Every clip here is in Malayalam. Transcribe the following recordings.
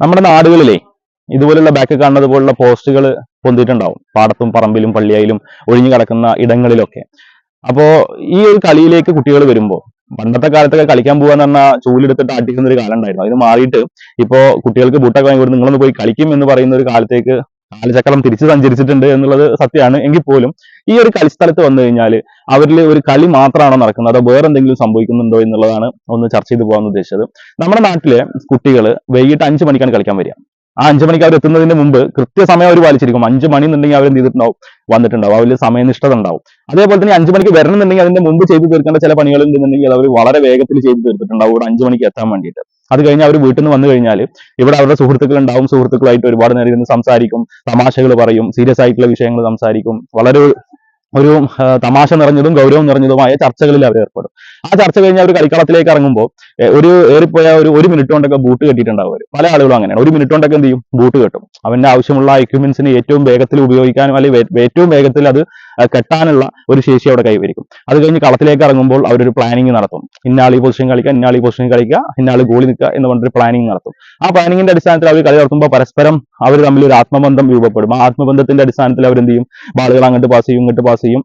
നമ്മുടെ നാടുകളിലെ ഇതുപോലുള്ള ബാക്ക് കാണുന്നത് പോലുള്ള പോസ്റ്റുകൾ പൊന്തിയിട്ടുണ്ടാവും. പാടത്തും പറമ്പിലും പള്ളിയായാലും ഒഴിഞ്ഞു കിടക്കുന്ന ഇടങ്ങളിലൊക്കെ. അപ്പോ ഈ ഒരു കളിയിലേക്ക് കുട്ടികൾ വരുമ്പോൾ പണ്ടത്തെ കാലത്തൊക്കെ കളിക്കാൻ പോകാന്ന് പറഞ്ഞാൽ ചൂലെടുത്തിട്ട് അടിക്കുന്ന ഒരു കാലം ഉണ്ടായിരുന്നു. അതിന് മാറിയിട്ട് ഇപ്പോ കുട്ടികൾക്ക് ബൂട്ടൊക്കെ വാങ്ങി കൊടുത്ത് നിങ്ങളൊന്ന് പോയി കളിക്കും എന്ന് പറയുന്ന ഒരു കാലത്തേക്ക് കാലചക്രം തിരിച്ചു സഞ്ചരിച്ചിട്ടുണ്ട് എന്നുള്ളത് സത്യമാണ്. എങ്കിൽ പോലും ഈ ഒരു കളിസ്ഥലത്ത് വന്നു കഴിഞ്ഞാൽ അവരിൽ ഒരു കളി മാത്രമാണോ നടക്കുന്നത്? അതോ വേറെ എന്തെങ്കിലും സംഭവിക്കുന്നുണ്ടോ എന്നുള്ളതാണ് ഒന്ന് ചർച്ച ചെയ്തു പോകാൻ ഉദ്ദേശിച്ചത്. നമ്മുടെ നാട്ടിലെ കുട്ടികൾ വൈകിട്ട് അഞ്ചു മണിക്കാണ് കളിക്കാൻ വരിക. ആ അഞ്ചു മണിക്ക് അവർ എത്തുന്നതിന് മുമ്പ് കൃത്യസമയം അവർ പാലിച്ചിരിക്കും. അഞ്ചു മണി എന്നുണ്ടെങ്കിൽ അവർ എന്ത് ചെയ്തിട്ടുണ്ടാവും വന്നിട്ടുണ്ടാവും. അവരിൽ സമയനിഷ്ഠത ഉണ്ടാവും അതേപോലെ തന്നെ അഞ്ചു മണിക്ക് വരണമെന്നുണ്ടെങ്കിൽ അതിന്റെ മുമ്പ് ചെയ്തു തീർക്കേണ്ട ചില പണികൾ ഉണ്ടെന്നുണ്ടെങ്കിൽ അവർ വളരെ വേഗത്തിൽ ചെയ്തു തീർത്തിട്ടുണ്ടാവും ഇവിടെ അഞ്ചു മണിക്ക് എത്താൻ വേണ്ടിയിട്ട്. അത് കഴിഞ്ഞ് അവർ വീട്ടിൽ നിന്ന് വന്നു കഴിഞ്ഞാൽ ഇവിടെ അവരുടെ സുഹൃത്തുക്കൾ ഉണ്ടാവും. സുഹൃത്തുക്കളായിട്ട് ഒരുപാട് നേരം ഇരുന്ന് സംസാരിക്കും. തമാശകൾ പറയും. സീരിയസ് ആയിട്ടുള്ള വിഷയങ്ങൾ സംസാരിക്കും. വളരെ ഒരു തമാശ നിറഞ്ഞതും ഗൗരവം നിറഞ്ഞതുമായ ചർച്ചകളിൽ അവർ ഏർപ്പെടും. ആ ചർച്ച കഴിഞ്ഞ് അവർ കളിക്കളത്തിലേക്ക് ഇറങ്ങുമ്പോൾ ഒരു ഏറിപ്പോയ ഒരു ഒരു മിനിറ്റ് കൊണ്ടൊക്കെ ബൂട്ട് കെട്ടിയിട്ടുണ്ടാവും അവർ പല ആളുകളും അങ്ങനെയാണ്. ഒരു മിനിറ്റ് കൊണ്ടൊക്കെ എന്ത് ചെയ്യും? ബൂട്ട് കെട്ടും. അവന്റെ ആവശ്യമുള്ള എക്യുപ്മെന്റ്സിന് ഏറ്റവും വേഗത്തിൽ ഉപയോഗിക്കാനും അല്ലെങ്കിൽ ഏറ്റവും വേഗത്തിൽ അത് കെട്ടാനുള്ള ഒരു ശേഷി അവിടെ കൈവരിക്കും. അത് കഴിഞ്ഞ് കളത്തിലേക്ക് ഇറങ്ങുമ്പോൾ അവരൊരു പ്ലാനിങ് നടത്തും. ഇന്നാൾ ഈ പൊസിഷൻ കളിക്കുക ഇന്നാൾ ഈ പൊസിഷൻ കളിക്കുക ഇന്നാൾ ഗോളി നിൽക്കുക എന്ന് പറഞ്ഞൊരു പ്ലാനിങ് നടത്തും. ആ പ്ലാനിങ്ങിന്റെ അടിസ്ഥാനത്തിൽ അവർ കളി നടത്തുമ്പോൾ പരസ്പരം അവർ തമ്മിൽ ഒരു ആത്മബന്ധം രൂപപ്പെടും. ആ ആത്മബന്ധത്തിന്റെ അടിസ്ഥാനത്തിൽ അവർ എന്ത് ചെയ്യും? ബാളുകൾ അങ്ങോട്ട് പാസ് ചെയ്യും ഇങ്ങോട്ട് പാസ് ചെയ്യും.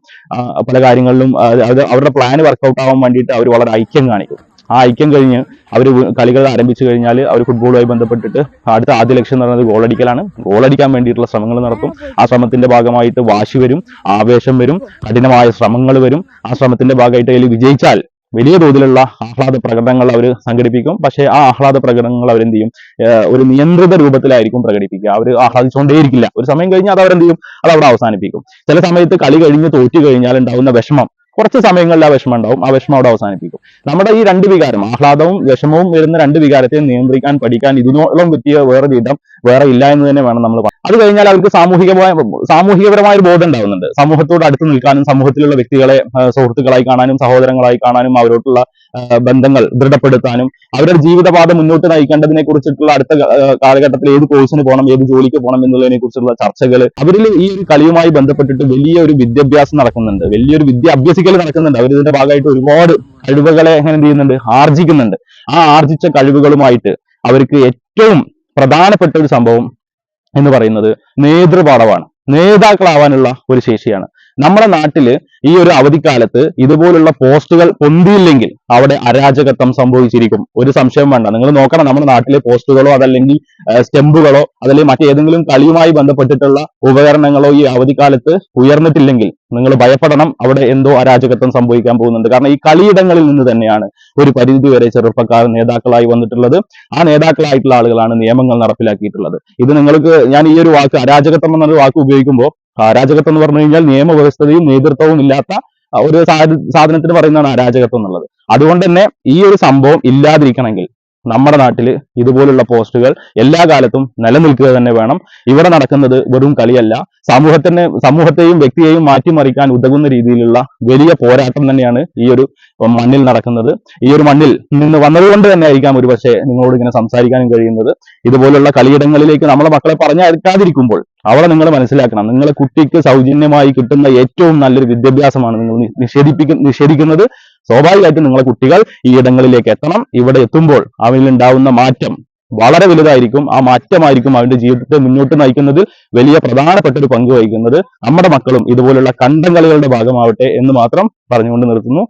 പല കാര്യങ്ങളിലും അത് അവരുടെ പ്ലാൻ വർക്കൗട്ട് ആവാൻ വേണ്ടിയിട്ട് അവർ വളരെ ഐക്യം കാണിക്കും. ആ ഐക്യം കഴിഞ്ഞ് അവർ കളികൾ ആരംഭിച്ചു കഴിഞ്ഞാൽ അവർ ഫുട്ബോളുമായി ബന്ധപ്പെട്ടിട്ട് അടുത്ത ആദ്യ ലക്ഷ്യം എന്ന് പറയുന്നത് ഗോളടിക്കലാണ്. ഗോളടിക്കാൻ വേണ്ടിയിട്ടുള്ള ശ്രമങ്ങൾ നടത്തും ആ ശ്രമത്തിന്റെ ഭാഗമായിട്ട് വാശി വരും ആവേശം വരും കഠിനമായ ശ്രമങ്ങൾ വരും. ആ ശ്രമത്തിന്റെ ഭാഗമായിട്ട് അതിൽ വിജയിച്ചാൽ വലിയ തോതിലുള്ള ആഹ്ലാദ പ്രകടനങ്ങൾ അവർ സംഘടിപ്പിക്കും. പക്ഷേ ആ ആഹ്ലാദ പ്രകടനങ്ങൾ അവരെന്ത് ചെയ്യും? ഒരു നിയന്ത്രിത രൂപത്തിലായിരിക്കും പ്രകടിപ്പിക്കുക. അവർ ആഹ്ലാദിച്ചുകൊണ്ടേയിരിക്കില്ല ഒരു സമയം കഴിഞ്ഞാൽ അത് അവരെന്ത് ചെയ്യും? അത് അവിടെ അവസാനിപ്പിക്കും. ചില സമയത്ത് കളി കഴിഞ്ഞ് തോറ്റു കഴിഞ്ഞാൽ ഉണ്ടാകുന്ന വിഷമം കുറച്ച് സമയങ്ങളിൽ ആ വിഷമം ഉണ്ടാവും. ആ വിഷമം അവിടെ അവസാനിപ്പിക്കും. നമ്മുടെ ഈ രണ്ട് വികാരം ആഹ്ലാദവും വിഷമവും വരുന്ന രണ്ട് വികാരത്തെ നിയന്ത്രിക്കാൻ പഠിക്കാൻ ഇതിനോളം പറ്റിയ വേറെ വിധം വേറെ ഇല്ല എന്ന് തന്നെ വേണം നമ്മൾ. അത് കഴിഞ്ഞാൽ അവർക്ക് സാമൂഹികമായ സാമൂഹികപരമായ ഒരു ബോധം ഉണ്ടാവുന്നുണ്ട്. സമൂഹത്തോട് അടുത്ത് നിൽക്കാനും സമൂഹത്തിലുള്ള വ്യക്തികളെ സുഹൃത്തുക്കളായി കാണാനും സഹോദരങ്ങളായി കാണാനും അവരോടുള്ള ബന്ധങ്ങൾ ദൃഢപ്പെടുത്താനും അവരുടെ ജീവിതപാത മുന്നോട്ട് നയിക്കേണ്ടതിനെ കുറിച്ചിട്ടുള്ള അടുത്ത കാലഘട്ടത്തിൽ ഏത് കോഴ്സിന് പോകണം ഏത് ജോലിക്ക് പോകണം എന്നുള്ളതിനെ കുറിച്ചുള്ള ചർച്ചകൾ അവരിൽ ഈ ഒരു കളിയുമായി ബന്ധപ്പെട്ടിട്ട് വലിയൊരു വിദ്യാഭ്യാസം നടക്കുന്നുണ്ട്. വലിയൊരു വിദ്യ അഭ്യസിക്കൽ നടക്കുന്നുണ്ട്. അവർ ഇതിന്റെ ഭാഗമായിട്ട് ഒരുപാട് കഴിവുകളെ എങ്ങനെ എന്ത് ചെയ്യുന്നുണ്ട്? ആർജിക്കുന്നുണ്ട്. ആ ആർജിച്ച കഴിവുകളുമായിട്ട് അവർക്ക് ഏറ്റവും പ്രധാനപ്പെട്ട ഒരു സംഭവം എന്ന് പറയുന്നത് നേതൃപാഠമാണ് നേതാക്കളാവാനുള്ള ഒരു ശേഷിയാണ്. നമ്മുടെ നാട്ടിൽ ഈ ഒരു അവധിക്കാലത്ത് ഇതുപോലുള്ള പോസ്റ്റുകൾ പൊന്തിയില്ലെങ്കിൽ അവിടെ അരാജകത്വം സംഭവിച്ചിരിക്കും. ഒരു സംശയം വേണ്ട. നിങ്ങൾ നോക്കണം നമ്മുടെ നാട്ടിലെ പോസ്റ്റുകളോ അതല്ലെങ്കിൽ സ്റ്റെമ്പുകളോ അതല്ലെങ്കിൽ മറ്റേതെങ്കിലും കളിയുമായി ബന്ധപ്പെട്ടിട്ടുള്ള ഉപകരണങ്ങളോ ഈ അവധിക്കാലത്ത് ഉയർന്നിട്ടില്ലെങ്കിൽ നിങ്ങൾ ഭയപ്പെടണം അവിടെ എന്തോ അരാജകത്വം സംഭവിക്കാൻ പോകുന്നുണ്ട്. കാരണം ഈ കളിയിടങ്ങളിൽ നിന്ന് തന്നെയാണ് ഒരു പരിധി വരെ ചെറുപ്പക്കാർ നേതാക്കളായി വന്നിട്ടുള്ളത്. ആ നേതാക്കളായിട്ടുള്ള ആളുകളാണ് നിയമങ്ങൾ നടപ്പിലാക്കിയിട്ടുള്ളത്. ഇത് നിങ്ങൾക്ക് ഞാൻ ഈ ഒരു വാക്ക് അരാജകത്വം എന്നൊരു വാക്ക് ഉപയോഗിക്കുമ്പോൾ അരാജകത്വം എന്ന് പറഞ്ഞു കഴിഞ്ഞാൽ നിയമവ്യവസ്ഥതയും നേതൃത്വവും ഇല്ലാത്ത ഒരു സാധ- സാധനത്തിന് പറയുന്നതാണ് അരാജകത്വം എന്നുള്ളത്. അതുകൊണ്ട് തന്നെ ഈ ഒരു സംഭവം ഇല്ലാതിരിക്കണമെങ്കിൽ നമ്മുടെ നാട്ടിൽ ഇതുപോലുള്ള പോസ്റ്റുകൾ എല്ലാ കാലത്തും നിലനിൽക്കുക തന്നെ വേണം. ഇവിടെ നടക്കുന്നത് വെറും കളിയല്ല. സമൂഹത്തിന് സമൂഹത്തെയും വ്യക്തിയെയും മാറ്റിമറിക്കാൻ ഉതകുന്ന രീതിയിലുള്ള വലിയ പോരാട്ടം തന്നെയാണ് ഈ ഒരു മണ്ണിൽ നടക്കുന്നത്. ഈ ഒരു മണ്ണിൽ നിന്ന് വന്നതുകൊണ്ട് തന്നെ ആയിരിക്കാം ഒരു പക്ഷേ നിങ്ങളോട് ഇങ്ങനെ സംസാരിക്കാനും കഴിയുന്നത്. ഇതുപോലുള്ള കളിയിടങ്ങളിലേക്ക് നമ്മളെ മക്കളെ പറഞ്ഞയക്കാതിരിക്കുമ്പോൾ അവിടെ നിങ്ങൾ മനസ്സിലാക്കണം. നിങ്ങളെ കുട്ടിക്ക് സൗജന്യമായി കിട്ടുന്ന ഏറ്റവും നല്ലൊരു വിദ്യാഭ്യാസമാണ് നിങ്ങൾ നിഷേധിപ്പിക്ക നിഷേധിക്കുന്നത്. സ്വാഭാവികമായിട്ടും നിങ്ങളെ കുട്ടികൾ ഈ ഇടങ്ങളിലേക്ക് എത്തണം. ഇവിടെ എത്തുമ്പോൾ അവനിലുണ്ടാവുന്ന മാറ്റം വളരെ വലുതായിരിക്കും. ആ മാറ്റമായിരിക്കും അവന്റെ ജീവിതത്തെ മുന്നോട്ട് നയിക്കുന്നതിൽ വലിയ പ്രധാനപ്പെട്ട ഒരു പങ്ക് വഹിക്കുന്നത്. നമ്മുടെ മക്കളും ഇതുപോലുള്ള കണ്ടം ഭാഗമാവട്ടെ എന്ന് മാത്രം പറഞ്ഞുകൊണ്ട് നിർത്തുന്നു.